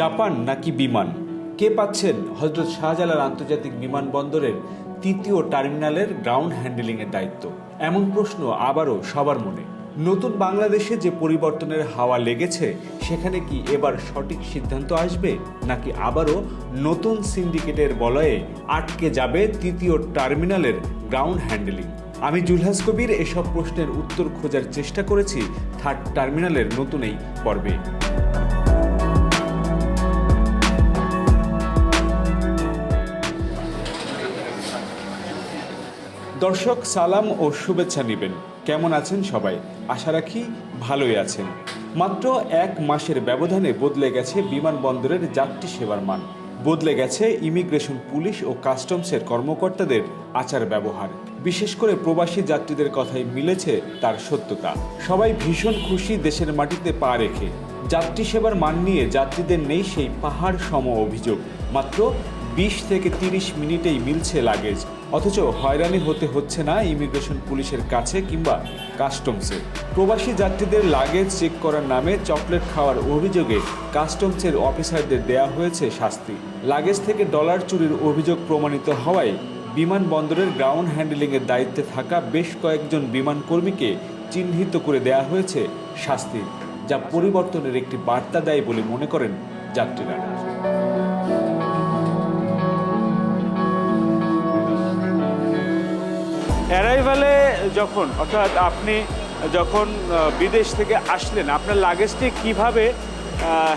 Japan নাকি বিমান? কে পাচ্ছেন হজরত শাহজালাল আন্তর্জাতিক বিমানবন্দরের তৃতীয় টার্মিনালের গ্রাউন্ড হ্যান্ডেলিংয়ের দায়িত্ব? এমন প্রশ্ন আবারও সবার মনে। নতুন বাংলাদেশে যে পরিবর্তনের হাওয়া লেগেছে, সেখানে কি এবার সঠিক সিদ্ধান্ত আসবে? নাকি আবারও নতুন সিন্ডিকেটের বলয়ে আটকে যাবে তৃতীয় টার্মিনালের গ্রাউন্ড হ্যান্ডেলিং? আমি জুলহাস কবির, এসব প্রশ্নের উত্তর খোঁজার চেষ্টা করেছি থার্ড টার্মিনালের নতুন এই পর্বে। দর্শক, সালাম ও শুভেচ্ছা নেবেন। কেমন আছেন সবাই? আশা রাখি ভালোই আছেন। মাত্র এক মাসের ব্যবধানে বদলে গেছে বিমানবন্দরের যাত্রী সেবার মান। বদলে গেছে ইমিগ্রেশন পুলিশ ও কাস্টমসের কর্মকর্তাদের আচার ব্যবহার। বিশেষ করে প্রবাসী যাত্রীদের কথাই মিলেছে তার সত্যতা। সবাই ভীষণ খুশি দেশের মাটিতে পা রেখে। যাত্রী সেবার মান নিয়ে যাত্রীদের নেই সেই পাহাড় সম অভিযোগ। মাত্র বিশ থেকে তিরিশ মিনিটেই মিলছে লাগেজ। অথচ হয়রানি হতে হচ্ছে না ইমিগ্রেশন পুলিশের কাছে কিংবা কাস্টমসে। প্রবাসী যাত্রীদের লাগেজ চেক করার নামে চকলেট খাওয়ার অভিযোগে কাস্টমসের অফিসারদের দেয়া হয়েছে শাস্তি। লাগেজ থেকে ডলার চুরির অভিযোগ প্রমাণিত হওয়ায় বিমানবন্দরের গ্রাউন্ড হ্যান্ডেলিংয়ের দায়িত্বে থাকা বেশ কয়েকজন বিমান কর্মীকে চিহ্নিত করে দেয়া হয়েছে শাস্তি, যা পরিবর্তনের একটি বার্তা দেয় বলে মনে করেন যাত্রীরা। অ্যারাইভালে যখন, অর্থাৎ আপনি যখন বিদেশ থেকে আসলেন, আপনার লাগেজটি কীভাবে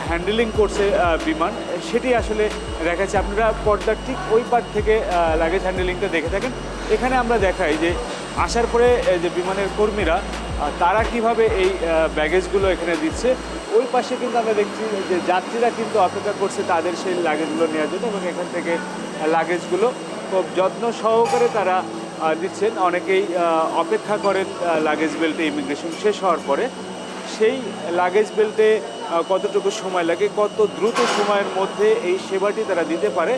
হ্যান্ডেলিং করছে বিমান, সেটি আসলে দেখাচ্ছে। আপনারা পর্দার ঠিক ওই পার থেকে লাগেজ হ্যান্ডেলিংটা দেখে থাকেন। এখানে আমরা দেখাই যে, আসার পরে যে বিমানের কর্মীরা তারা কীভাবে এই ব্যাগেজগুলো এখানে দিচ্ছে, ওই পাশে কিন্তু আমরা দেখছি যে, যাত্রীরা কিন্তু অপেক্ষা করছে তাদের সেই লাগেজগুলো নেওয়ার জন্য এবং এখান থেকে লাগেজগুলো খুব যত্ন সহকারে তারা দিচ্ছেন। অনেকেই অপেক্ষা করেন লাগেজ বেল্টে ইমিগ্রেশন শেষ হওয়ার পরে। সেই লাগেজ বেল্টে কতটুকু সময় লাগে, কত দ্রুত সময়ের মধ্যে এই সেবাটি তারা দিতে পারে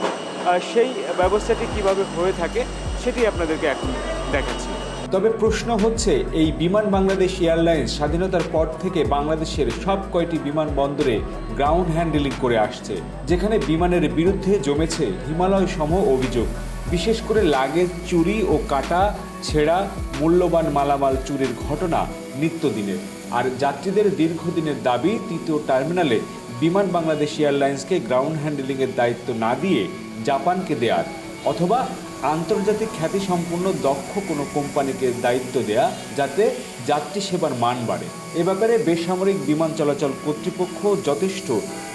সেই ব্যবস্থাটি কীভাবে হয়ে থাকে, সেটি আপনাদেরকে এখন দেখাচ্ছি। তবে প্রশ্ন হচ্ছে, এই বিমান বাংলাদেশ এয়ারলাইন্স স্বাধীনতার পর থেকে বাংলাদেশের সব কয়টি বিমানবন্দরে গ্রাউন্ড হ্যান্ডেলিং করে আসছে, যেখানে বিমানের বিরুদ্ধে জমেছে হিমালয় সম অভিযোগ। বিশেষ করে লাগেজ চুরি ও কাটা ছেঁড়া মূল্যবান মালামাল চুরির ঘটনা নিত্যদিনের। আর যাত্রীদের দীর্ঘদিনের দাবি, তৃতীয় টার্মিনালে বিমান বাংলাদেশ এয়ারলাইন্সকে গ্রাউন্ড হ্যান্ডেলিংয়ের দায়িত্ব না দিয়ে জাপানকে দেয়ার অথবা আন্তর্জাতিক খ্যাতিসম্পন্ন দক্ষ কোনো কোম্পানিকে দায়িত্ব দেয়া যাতে যাত্রী সেবার মান বাড়ে। এ ব্যাপারে বেসামরিক বিমান চলাচল কর্তৃপক্ষ যথেষ্ট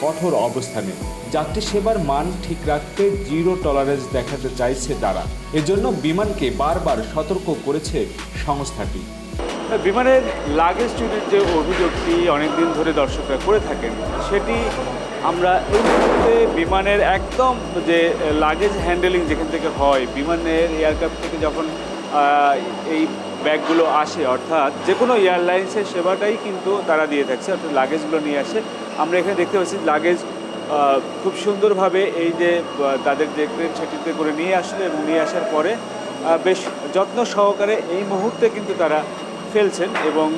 কঠোর অবস্থানে। যাত্রী সেবার মান ঠিক রাখতে জিরো টলারেন্স দেখাতে চাইছে তারা। এজন্য বিমানকে বারবার সতর্ক করেছে সংস্থাটি। বিমানের লাগেজ চুরির যে অভিযোগটি অনেকদিন ধরে দর্শকরা করে থাকেন, সেটি আমরা এই মুহূর্তে বিমানের একদম যে লাগেজ হ্যান্ডেলিং যেখান থেকে হয়, বিমানের এয়ারক্রাফট থেকে যখন এই ব্যাগগুলো আসে, অর্থাৎ যে কোনো এয়ারলাইন্সের সেবাটাই কিন্তু তারা দিয়ে থাকছে, অর্থাৎ লাগেজগুলো নিয়ে আসে। আমরা এখানে দেখতে পাচ্ছি লাগেজ খুব সুন্দরভাবে এই যে তাদের যে সেটিতে করে নিয়ে আসলো এবং নিয়ে আসার পরে বেশ যত্ন সহকারে এই মুহূর্তে কিন্তু তারা ফেলছেন এবং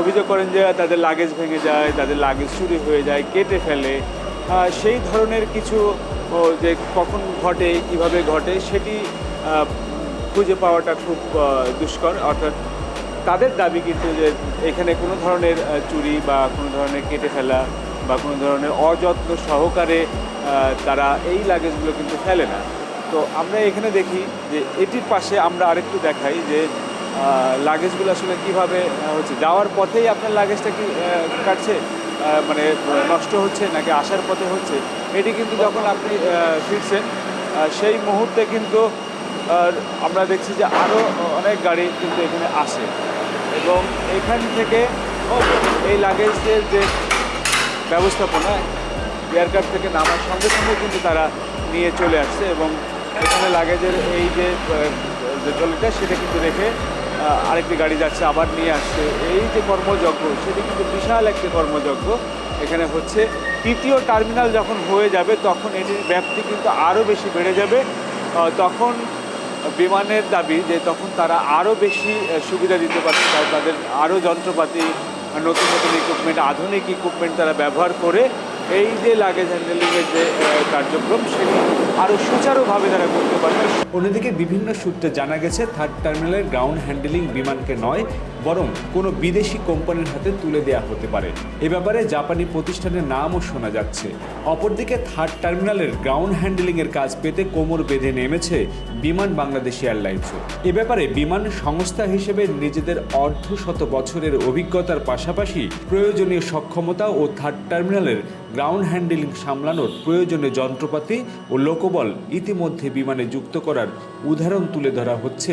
অভিযোগ করেন যে তাদের লাগেজ ভেঙে যায়, তাদের লাগেজ চুরি হয়ে যায়, কেটে ফেলে। সেই ধরনের কিছু যে কখন ঘটে, কীভাবে ঘটে, সেটি খুঁজে পাওয়াটা খুব দুষ্কর। অর্থাৎ তাদের দাবি কিন্তু যে এখানে কোনো ধরনের চুরি বা কোনো ধরনের কেটে ফেলা বা কোনো ধরনের অযত্ন সহকারে তারা এই লাগেজগুলো কিন্তু ফেলে না। তো আমরা এখানে দেখি যে এটির পাশে আমরা আরেকটু দেখাই যে লাগেজগুলো আসলে কীভাবে হচ্ছে, যাওয়ার পথেই আপনার লাগেজটা কি কাটছে? মানে নষ্ট হচ্ছে নাকি আসার পথে হচ্ছে? এটি কিন্তু যখন আপনি ফিরছেন সেই মুহূর্তে কিন্তু আহ, আমরা দেখছি যে আরও অনেক গাড়ি কিন্তু এখানে আসে। এবং এখান থেকে এই লাগেজের যে ব্যবস্থাপনা এয়ারক্রাফট থেকে নামার সঙ্গে সঙ্গে কিন্তু তারা নিয়ে চলে আসছে এবং এখানে লাগেজের এই যে ট্রলিটা সেটা কিন্তু রেখে আরেকটি গাড়ি যাচ্ছে আবার নিয়ে আসছে। এই যে কর্মযজ্ঞ সেটি কিন্তু বিশাল একটি কর্মযজ্ঞ। এখানে হচ্ছে তৃতীয় টার্মিনাল যখন হয়ে যাবে তখন এটির ব্যাপ্তি কিন্তু আরও বেশি বেড়ে যাবে। তখন বিমানের দাবি যে তখন তারা আরও বেশি সুবিধা দিতে পারছে তাদের আরও যন্ত্রপাতি, নতুন নতুন ইকুইপমেন্ট আধুনিক ইকুইপমেন্ট তারা ব্যবহার করে এই যে লাগেজ হ্যান্ডেলিংয়ের যে কার্যক্রম, সেটি আরও সুচারুভাবে তারা করতে পারবে। অন্যদিকে বিভিন্ন সূত্রে জানা গেছে থার্ড টার্মিনালের গ্রাউন্ড হ্যান্ডেলিং বিমানকে নয়, বরং কোনো বিদেশি কোম্পানির হাতে তুলে দেয়া হতে পারে। এ ব্যাপারে জাপানি প্রতিষ্ঠানের নামও শোনা যাচ্ছে। অপরদিকে থার্ড টার্মিনালের গ্রাউন্ড হ্যান্ডেলিংয়ের কাজ পেতে কোমর বেঁধে নেমেছে বিমান বাংলাদেশ এয়ারলাইন্সও। এ ব্যাপারে বিমান সংস্থা হিসেবে নিজেদের অর্ধ শত বছরের অভিজ্ঞতার পাশাপাশি প্রয়োজনীয় সক্ষমতা ও থার্ড টার্মিনালের গ্রাউন্ড হ্যান্ডেলিং সামলানোর প্রয়োজনীয় যন্ত্রপাতি ও লোকবল ইতিমধ্যে বিমানে যুক্ত করার উদাহরণ তুলে ধরা হচ্ছে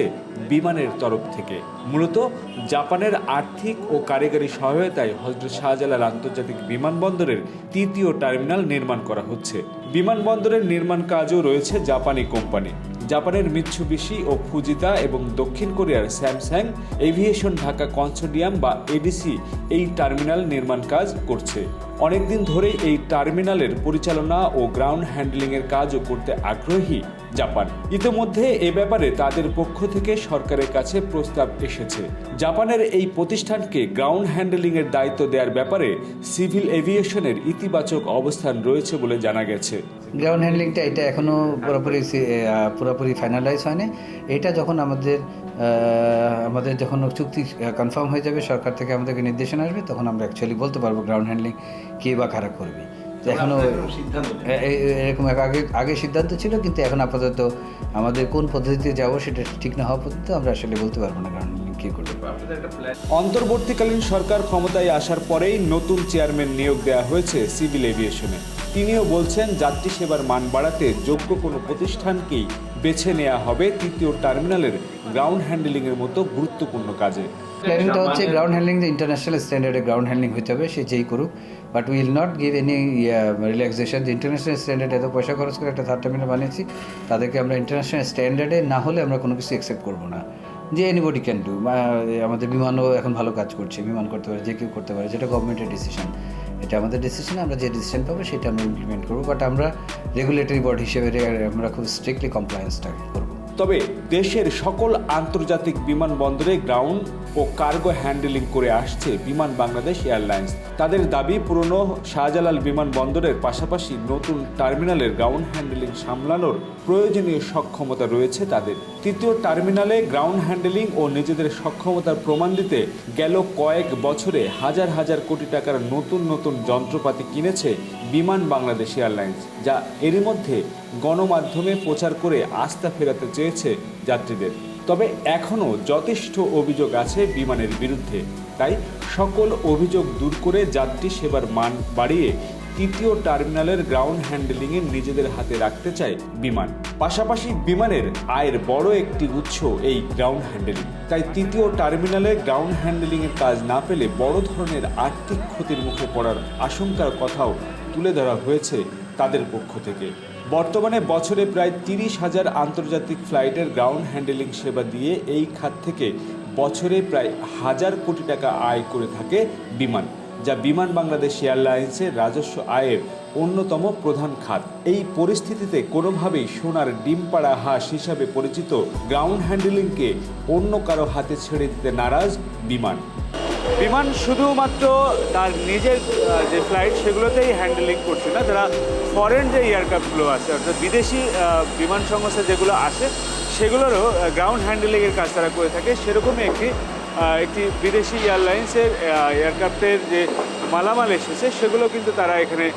বিমানের তরফ থেকে। মূলত জাপানের আর্থিক ও কারিগরি সহায়তায় হজরত শাহজালাল আন্তর্জাতিক বিমানবন্দরের তৃতীয় টার্মিনাল নির্মাণ করা হচ্ছে। বিমানবন্দরের নির্মাণ কাজও রয়েছে জাপানি কোম্পানি। জাপানের মিৎসুবিশি ও ফুজিতা এবং দক্ষিণ কোরিয়ার স্যামসাং এভিয়েশন ঢাকা কনসোডিয়াম বা এডিসি এই টার্মিনাল নির্মাণ কাজ করছে। অনেকদিন ধরেই এই টার্মিনালের পরিচালনা ও গ্রাউন্ড হ্যান্ডলিংয়ের কাজও করতে আগ্রহী জাপান। ইতিমধ্যে এ ব্যাপারে তাদের পক্ষ থেকে সরকারের কাছে প্রস্তাব এসেছে। জাপানের এই প্রতিষ্ঠানকে গ্রাউন্ড হ্যান্ডলিংয়ের দায়িত্ব দেওয়ার ব্যাপারে সিভিল এভিয়েশনের ইতিবাচক অবস্থান রয়েছে বলে জানা গেছে। গ্রাউন্ড হ্যান্ডলিংটা এটা এখনও পুরোপুরি পুরোপুরি ফাইনালাইজ হয়নি। এটা যখন আমাদের আমাদের যখন চুক্তি কনফার্ম হয়ে যাবে, সরকার থেকে আমাদেরকে নির্দেশনা আসবে, তখন আমরা অ্যাকচুয়ালি বলতে পারব গ্রাউন্ড হ্যান্ডলিং কে বা কারা করবে। এখনও এরকম আগে আগে সিদ্ধান্ত ছিল কিন্তু এখন আপাতত আমাদের কোন পদ্ধতিতে যাব সেটা ঠিক না হওয়া পর্যন্ত আমরা আসলে বলতে পারব না হ্যান্ডলিং কে করবে। অন্তর্বর্তীকালীন সরকার ক্ষমতায় আসার পরেই নতুন চেয়ারম্যান নিয়োগ দেওয়া হয়েছে সিভিল এভিয়েশনে। তিনিও বলছেন যাত্রী সেবার মান বাড়াতে যোগ্য কোনো প্রতিষ্ঠানকেই বেছে নেওয়া হবে তৃতীয় টার্মিনালের গ্রাউন্ড হ্যান্ডেলিংয়ের মতো গুরুত্বপূর্ণ কাজে। প্ল্যানিংটা হচ্ছে গ্রাউন্ড হ্যান্ডলিং যে ইন্টারন্যাশনাল স্ট্যান্ডার্ডে গ্রাউন্ড হ্যান্ডলিং হতে হবে সে যেই করুক। But will not give any relaxation যে ইন্টারন্যাশনাল স্ট্যান্ডার্ড এত পয়সা খরচ করে একটা থার্ড টার্মিনাল বানিয়েছি তাদেরকে আমরা ইন্টারন্যাশনাল স্ট্যান্ডার্ডে না হলে আমরা কোনো কিছু অ্যাকসেপ্ট করব না। যে এনিবডি ক্যান ডু আমাদের বিমানও এখন ভালো কাজ করছে বিমান করতে পারে যে কেউ করতে পারে যেটা গভর্নমেন্টের ডিসিশন এটা আমাদের ডিসিশন আমরা যে ডিসিশন পাবো সেটা আমরা ইমপ্লিমেন্ট করব। বাট আমরা রেগুলেটরি বডি হিসেবে আমরা খুব স্ট্রিক্টলি কমপ্লায়েন্সটা করব। তবে দেশের সকল আন্তর্জাতিক বিমানবন্দরে গ্রাউন্ড ও কার্গো হ্যান্ডেলিং করে আসছে বিমান বাংলাদেশ এয়ারলাইন্স। তাদের দাবি, পুরনো শাহজালাল বিমানবন্দরের পাশাপাশি নতুন টার্মিনালের গ্রাউন্ড হ্যান্ডেলিং সামলানোর প্রয়োজনীয় সক্ষমতা রয়েছে তাদের। তৃতীয় টার্মিনালে গ্রাউন্ড হ্যান্ডেলিং ও নিজেদের সক্ষমতার প্রমাণ দিতে গেল কয়েক বছরে হাজার হাজার কোটি টাকার নতুন নতুন যন্ত্রপাতি কিনেছে বিমান বাংলাদেশ এয়ারলাইন্স, যা এরই মধ্যে গণমাধ্যমে প্রচার করে আস্থা ফেরাতে চেয়েছে যাত্রীদের। তবে এখনও যথেষ্ট অভিযোগ আছে বিমানের বিরুদ্ধে। তাই সকল অভিযোগ দূর করে যাত্রী সেবার মান বাড়িয়ে তৃতীয় টার্মিনালের গ্রাউন্ড হ্যান্ডেলিংয়ে নিজেদের হাতে রাখতে চায় বিমান। পাশাপাশি বিমানের আয়ের বড় একটি উৎস এই গ্রাউন্ড হ্যান্ডেলিং তাই তৃতীয় টার্মিনালে গ্রাউন্ড হ্যান্ডেলিংয়ের কাজ না পেলে বড় ধরনের আর্থিক ক্ষতির মুখে পড়ার আশঙ্কার কথাও তুলে ধরা হয়েছে তাদের পক্ষ থেকে। বর্তমানে বছরে প্রায় তিরিশ হাজার আন্তর্জাতিক ফ্লাইটের গ্রাউন্ড হ্যান্ডেলিং সেবা দিয়ে এই খাত থেকে বছরে প্রায় হাজার কোটি টাকা আয় করে থাকে বিমান। যা বিমান বাংলাদেশ এয়ারলাইন্সের রাজস্ব আয়ের অন্যতম প্রধান খাত। এই পরিস্থিতিতে কোনোভাবেই সোনার ডিম পাড়া হাঁস হিসাবে পরিচিত গ্রাউন্ড হ্যান্ডেলিংকে অন্য কারও হাতে ছেড়ে দিতে নারাজ বিমান। বিমান শুধুমাত্র তার নিজের যে ফ্লাইট সেগুলোতেই হ্যান্ডেলিং করছে না তারা ফরেন যে এয়ারক্রাফটগুলো আছে, অর্থাৎ বিদেশি বিমান সংস্থা যেগুলো আসে, সেগুলোরও গ্রাউন্ড হ্যান্ডেলিংয়ের কাজ তারা করে থাকে। সেরকমই একটি একটি বিদেশি এয়ারলাইন্সের এয়ারক্রাফটের যে মালামাল এসেছে সেগুলো কিন্তু তারা এখানে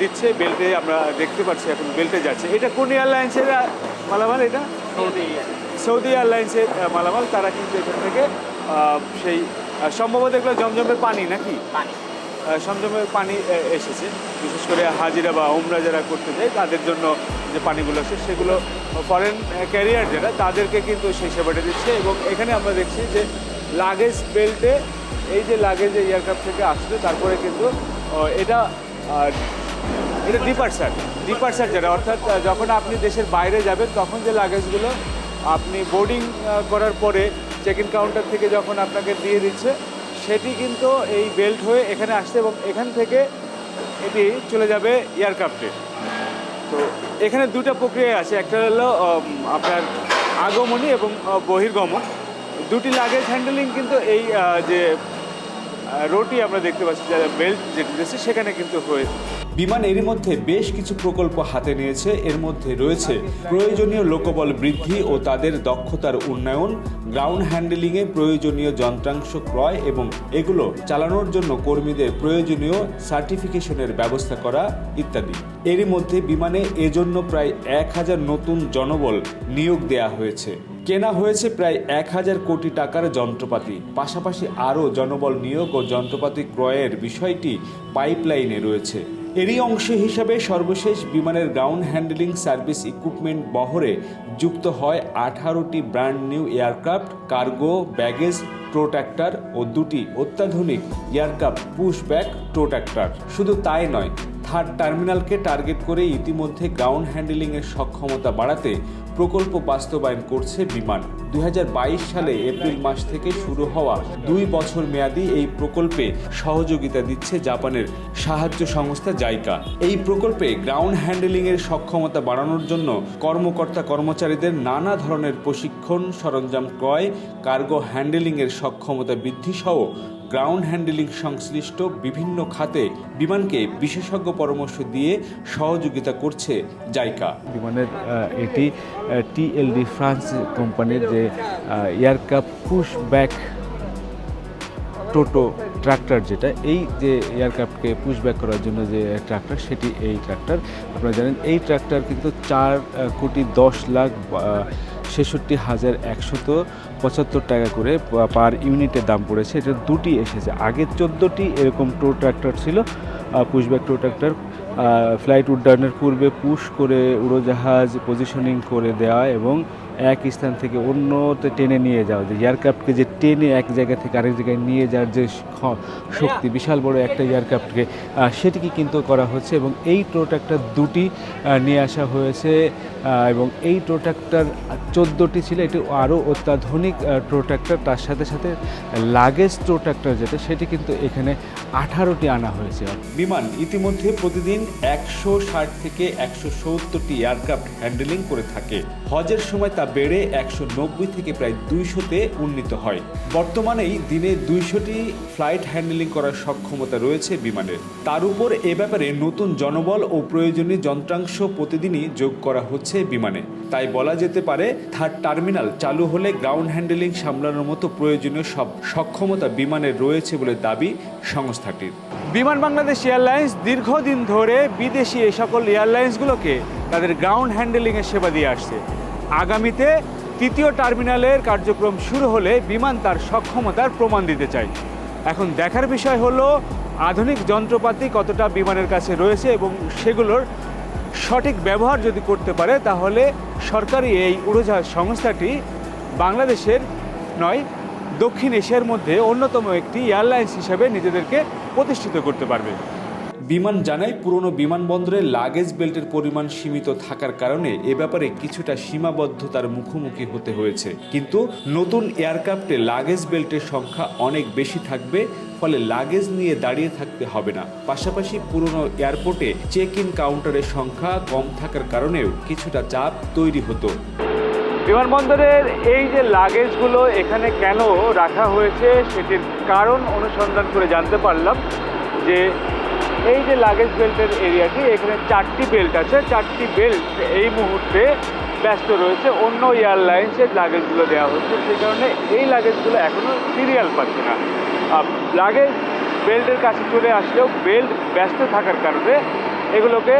দিচ্ছে বেল্টে আমরা দেখতে পাচ্ছি এখন বেল্টে যাচ্ছে। এটা কোন এয়ারলাইন্সের মালামাল এটা? সৌদি এয়ারলাইন্সের মালামাল। তারা কিন্তু এখান থেকে সেই সম্ভবত এগুলো জমজমের পানি নাকি? পানি। জমজমের পানি এসেছে। বিশেষ করে হাজিরা বা ওমরা যারা করতে যায় তাদের জন্য যে পানিগুলো আসে সেগুলো ফরেন ক্যারিয়ার যারা তাদেরকে কিন্তু সেই সেবাটা দিচ্ছে। এবং এখানে আমরা দেখছি যে লাগেজ বেল্টে এই যে লাগেজ এয়ারক্রাফট থেকে আসছে, তারপরে কিন্তু এটা এটা ডিপার্সার ডিপার্সার যেটা, অর্থাৎ যখন আপনি দেশের বাইরে যাবেন, তখন যে লাগেজগুলো আপনি বোর্ডিং করার পরে চেক ইন কাউন্টার থেকে যখন আপনাকে দিয়ে দিচ্ছে, সেটি কিন্তু এই বেল্ট হয়ে এখানে আসছে এবং এখান থেকে এটি চলে যাবে এয়ারক্রাফটে তো এখানে দুটো প্রক্রিয়া আছে, একটা হলো আপনার আগমনী এবং বহির্গমন। দুটি লাগেজ হ্যান্ডেলিং কিন্তু এই যে রোটি আমরা দেখতে পাচ্ছি, যারা বেল্ট যেটি সেখানে কিন্তু হয়ে বিমান এরই মধ্যে বেশ কিছু প্রকল্প হাতে নিয়েছে। এর মধ্যে রয়েছে প্রয়োজনীয় লোকবল বৃদ্ধি ও তাদের দক্ষতার উন্নয়ন গ্রাউন্ড হ্যান্ডেলিংয়ে প্রয়োজনীয় যন্ত্রাংশ ক্রয় এবং এগুলো চালানোর জন্য কর্মীদের প্রয়োজনীয় সার্টিফিকেশনের ব্যবস্থা করা ইত্যাদি। এরই মধ্যে বিমানে এজন্য প্রায় এক হাজার নতুন জনবল নিয়োগ দেয়া হয়েছে। কেনা হয়েছে প্রায় এক হাজার কোটি টাকার যন্ত্রপাতি। পাশাপাশি আরও জনবল নিয়োগ ও যন্ত্রপাতি ক্রয়ের বিষয়টি পাইপলাইনে রয়েছে। এরই অংশ হিসাবে সর্বশেষ বিমানের গ্রাউন্ড হ্যান্ডেলিং সার্ভিস ইকুইপমেন্ট বহরে যুক্ত হয় আঠারোটি brand new aircraft, cargo, baggage, protractor ও দুটি অত্যাধুনিক এয়ারক্রাফট পুশব্যাক প্রোট্যাক্টর। শুধু তাই নয় থার্ড টার্মিনালকে টার্গেট করে ইতিমধ্যে গ্রাউন্ড হ্যান্ডেলিংয়ের সক্ষমতা বাড়াতে প্রকল্প বাস্তবায়ন করছে বিমান। দু হাজার বাইশ সালে এপ্রিল মাস থেকে শুরু হওয়া দুই বছর মেয়াদী এই প্রকল্পে সহযোগিতা দিচ্ছে জাপানের সাহায্য সংস্থা জাইকা। এই প্রকল্পে গ্রাউন্ড হ্যান্ডেলিংয়ের সক্ষমতা বাড়ানোর জন্য কর্মকর্তা কর্মচারীদের নানা ধরনের প্রশিক্ষণ, সরঞ্জাম ক্রয়, কার্গো হ্যান্ডেলিংয়ের সক্ষমতা বৃদ্ধি সহ গ্রাউন্ড হ্যান্ডেলিং সংশ্লিষ্ট বিভিন্ন খাতে বিমানকে বিশেষজ্ঞ পরামর্শ দিয়ে সহযোগিতা করছে জাইকা। বিমানের এটি টিএলডি ফ্রান্স কোম্পানির যে এয়ারক্রাফট পুশ ব্যাক টোটো ট্রাক্টর যেটা, এই যে এয়ারক্রাফটকে পুশ ব্যাক করার জন্য যে ট্রাক্টর, সেটি এই ট্রাক্টর, আপনারা জানেন, এই ট্রাক্টর কিন্তু চার কোটি দশ লাখ ছেষট্টি হাজার একশত পঁচাত্তর টাকা করে পার ইউনিটের দাম পড়েছে। এটা দুটি এসেছে। আগে চোদ্দোটি, এরকম টো ট্রাক্টর ছিল পুশব্যাক টো ট্রাক্টর। ফ্লাইট উড্ডয়নের পূর্বে পুশ করে উড়োজাহাজ পজিশনিং করে দেওয়া এবং এক স্থান থেকে অন্যতে টেনে নিয়ে যাওয়া। যে এয়ারক্রাফটকে যে টেনে এক জায়গা থেকে আরেক জায়গায় নিয়ে যাওয়ার যে শক্তি, বিশাল বড় একটা এয়ারক্রাফটকে সেটিকে কিন্তু করা হচ্ছে এবং এই টোট্রাক্টর দুটি নিয়ে আসা হয়েছে। এবং এই টোট্রাক্টর চোদ্দোটি ছিল। এটি আরও অত্যাধুনিক টোট্রাক্টর তার সাথে সাথে লাগেজ টোট্রাক্টর যেটা, সেটি কিন্তু এখানে আঠারোটি আনা হয়েছে। বিমান ইতিমধ্যে প্রতিদিন একশো ষাট থেকে একশো সত্তরটি এয়ারক্রাফট হ্যান্ডেলিং করে থাকে। হজের সময় তা বেড়ে একশো নব্বই থেকে প্রায় দুইশোতে উন্নীত হয়। বর্তমানেই দিনে দুইশোটি ফ্লাইট হ্যান্ডেলিং করার সক্ষমতা রয়েছে বিমানের তার উপর এ ব্যাপারে নতুন জনবল ও প্রয়োজনীয় যন্ত্রাংশ প্রতিদিনই যোগ করা হচ্ছে বিমানে। তাই বলা যেতে পারে থার্ড টার্মিনাল চালু হলে গ্রাউন্ড হ্যান্ডেলিং সামলানোর মতো প্রয়োজনীয় সব সক্ষমতা বিমানের রয়েছে বলে দাবি সংস্থাটির। বিমান বাংলাদেশ এয়ারলাইন্স দীর্ঘদিন ধরে বিদেশি এই সকল এয়ারলাইন্সগুলোকে তাদের গ্রাউন্ড হ্যান্ডেলিংয়ের সেবা দিয়ে আসছে। আগামীতে তৃতীয় টার্মিনালের কার্যক্রম শুরু হলে বিমান তার সক্ষমতার প্রমাণ দিতে চায়। এখন দেখার বিষয় হলো, আধুনিক যন্ত্রপাতি কতটা বিমানের কাছে রয়েছে এবং সেগুলোর সঠিক ব্যবহার যদি করতে পারে, তাহলে সরকারি এই উড়োজাহাজ সংস্থাটি বাংলাদেশের নয়, দক্ষিণ এশিয়ার মধ্যে অন্যতম একটি এয়ারলাইন্স হিসেবে নিজেদেরকে প্রতিষ্ঠিত করতে পারবে। বিমান জানায়, পুরনো বিমানবন্দরে লাগেজ বেল্টের পরিমাণ সীমিত থাকার কারণে এ ব্যাপারে কিছুটা সীমাবদ্ধতার মুখোমুখি হতে হয়েছে। কিন্তু নতুন এয়ারক্রাফটে লাগেজ বেল্টের সংখ্যা অনেক বেশি থাকবে ফলে লাগেজ নিয়ে দাঁড়িয়ে থাকতে হবে না। পাশাপাশি পুরনো এয়ারপোর্টে চেক ইন কাউন্টারের সংখ্যা কম থাকার কারণেও কিছুটা চাপ তৈরি হতো। বিমানবন্দরের এই যে লাগেজগুলো এখানে কেন রাখা হয়েছে সেটির কারণ অনুসন্ধান করে জানতে পারলাম যে এই যে লাগেজ বেল্টের এরিয়াটি এখানে চারটি বেল্ট আছে। চারটি বেল্ট এই মুহূর্তে ব্যস্ত রয়েছে। অন্য এয়ারলাইন্সের লাগেজগুলো দেওয়া হচ্ছে। সেই কারণে এই লাগেজগুলো এখনও সিরিয়াল পাচ্ছে না। লাগেজ বেল্টের কাছে চলে আসলেও বেল্ট ব্যস্ত থাকার কারণে এগুলোকে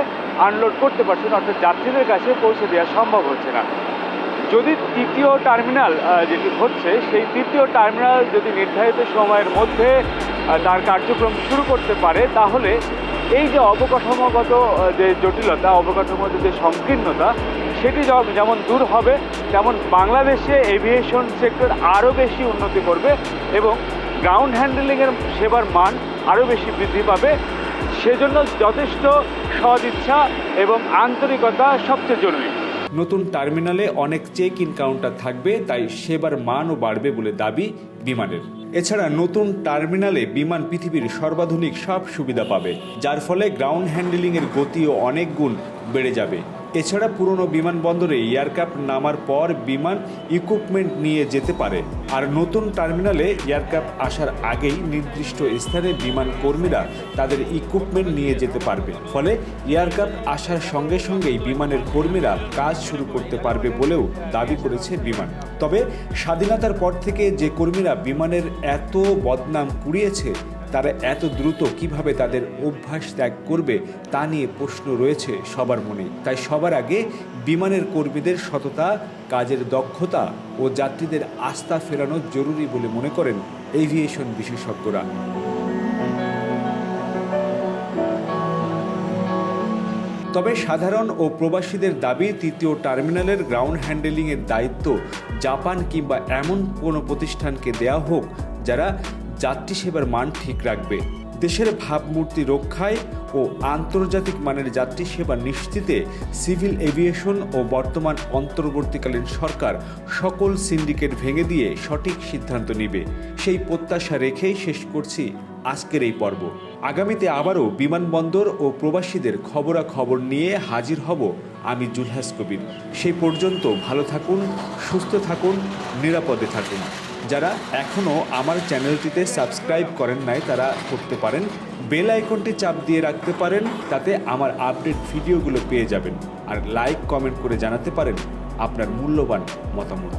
আনলোড করতে পারছে না অর্থাৎ যাত্রীদের কাছে পৌঁছে দেওয়া সম্ভব হচ্ছে না। যদি তৃতীয় টার্মিনাল যেটি হচ্ছে, সেই তৃতীয় টার্মিনাল যদি নির্ধারিত সময়ের মধ্যে তার কার্যক্রম শুরু করতে পারে, তাহলে এই যে অবকাঠামোগত যে জটিলতা, অবকাঠামোগত যে সংকীর্ণতা, সেটি যেমন দূর হবে, তেমন বাংলাদেশে এভিয়েশন সেক্টর আরও বেশি উন্নতি করবে এবং গ্রাউন্ড হ্যান্ডেলিংয়ের সেবার মান আরও বেশি বৃদ্ধি পাবে। সেজন্য যথেষ্ট সদিচ্ছা এবং আন্তরিকতা সবচেয়ে জরুরি। নতুন টার্মিনালে অনেক চেক ইন কাউন্টার থাকবে, তাই সেবার মানও বাড়বে বলে দাবি বিমানের। এছাড়া নতুন টার্মিনালে বিমান পৃথিবীর সর্বাধুনিক সব সুবিধা পাবে, যার ফলে গ্রাউন্ড হ্যান্ডেলিংয়ের গতিও অনেক গুণ বেড়ে যাবে। এছাড়া পুরনো বিমানবন্দরে এয়ারক্রাফট নামার পর বিমান ইকুইপমেন্ট নিয়ে যেতে পারে। আর নতুন টার্মিনালে এয়ারক্রাফট আসার আগেই নির্দিষ্ট স্থানে বিমান কর্মীরা তাদের ইকুইপমেন্ট নিয়ে যেতে পারবে। ফলে এয়ারক্রাফট আসার সঙ্গে সঙ্গেই বিমানের কর্মীরা কাজ শুরু করতে পারবে বলেও দাবি করেছে বিমান। তবে স্বাধীনতার পর থেকে যে কর্মীরা বিমানের এত বদনাম কুড়িয়েছে তারা এত দ্রুত কীভাবে তাদের অভ্যাস ত্যাগ করবে তা নিয়ে প্রশ্ন রয়েছে সবার মনে। তাই সবার আগে বিমানের কর্মীদের সততা, কাজের দক্ষতা ও যাত্রীদের আস্থা ফেরানো জরুরি বলে মনে করেন এভিয়েশন বিশেষজ্ঞরা। তবে সাধারণ ও প্রবাসীদের দাবি, তৃতীয় টার্মিনালের গ্রাউন্ড হ্যান্ডেলিংয়ের দায়িত্ব জাপান কিংবা এমন কোনো প্রতিষ্ঠানকে দেয়া হোক যারা যাত্রী সেবার মান ঠিক রাখবে। দেশের ভাবমূর্তি রক্ষায় ও আন্তর্জাতিক মানের যাত্রী সেবা নিশ্চিতে সিভিল এভিয়েশন ও বর্তমান অন্তর্বর্তীকালীন সরকার সকল সিন্ডিকেট ভেঙে দিয়ে সঠিক সিদ্ধান্ত নেবে। সেই প্রত্যাশা রেখেই শেষ করছি আজকের এই পর্ব। আগামীতে আবারও বিমানবন্দর ও প্রবাসীদের খবরাখবর নিয়ে হাজির হব আমি জুলহাস কবির। সেই পর্যন্ত ভালো থাকুন, সুস্থ থাকুন, নিরাপদে থাকুন। যারা এখনও আমার চ্যানেলটিতে সাবস্ক্রাইব করেন নাই, তারা করতে পারেন। বেল আইকনটি চাপ দিয়ে রাখতে পারেন, তাতে আমার আপডেট ভিডিওগুলো পেয়ে যাবেন। আর লাইক, কমেন্ট করে জানাতে পারেন আপনার মূল্যবান মতামত।